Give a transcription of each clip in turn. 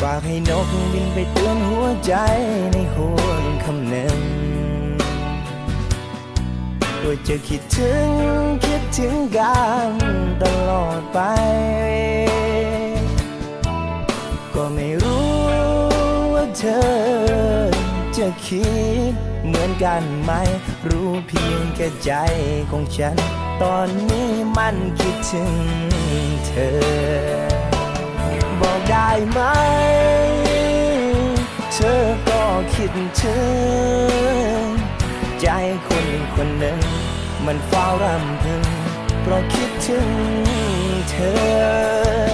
ฝากให้นกบินไปเตือนหัวใจในห่วงคำหนึ่งว่าจะคิดถึงคิดถึงกันตลอดไป ก็ไม่รู้ว่าเธอจะคิดเหมือนกันไหม รู้เพียงแค่ใจของฉัน ตอนนี้มันคิดถึงเธอ ได้ไหม เธอก็คิดถึง ใจคนคนหนึ่ง มันเฝ้ารำพึง เพราะคิดถึงเธอ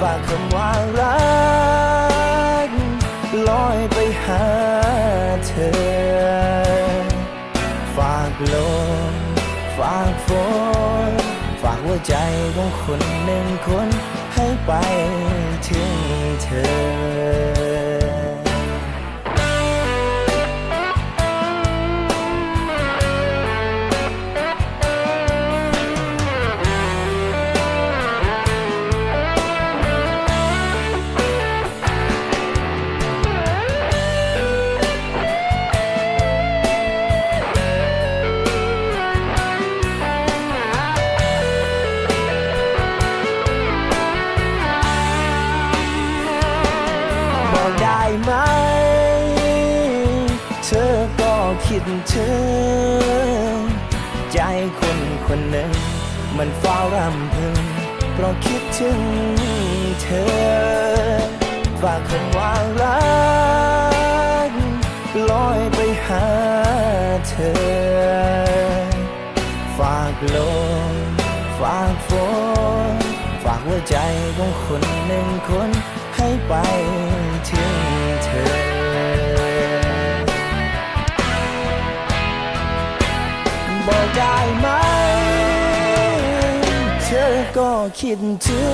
ฝากคำว่ารัก ลอยไปหาเธอ ฝากลม ใจของคนหนึ่งคนให้ไปถึงเธอ คิดถึง ใจคนคนหนึ่ง มันเฝ้ารำพึง เพราะคิดถึงเธอ ฝากคำว่ารักลอยไปหาเธอ ฝากลมฝากฝนฝากหัวใจของคนหนึ่งคนให้ไปถึง บอกได้ไหม เธอก็คิดถึ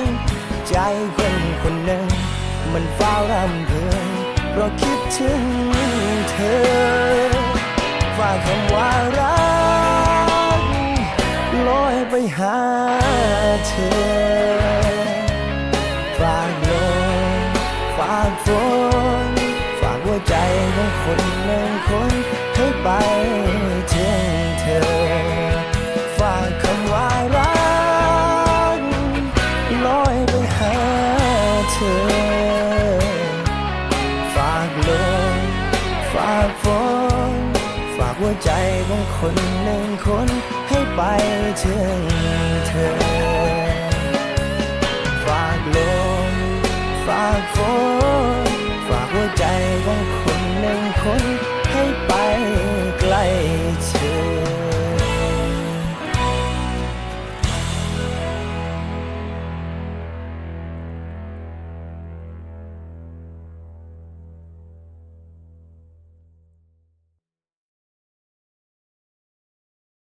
ง ใจคนคนหนึ่ง มันเฝ้ารำเพึงเพราะคิดถึงเธอฝากคำว่ารักลอยไปหาเธอฝากลมฝากฝน ธอ ฝากลมฝากฝนฝากหัวใจของคนหนึ่งคนให้ไปถึงเธอ ฝากลมฝากฝนฝากหัวใจของคนหนึ่งคน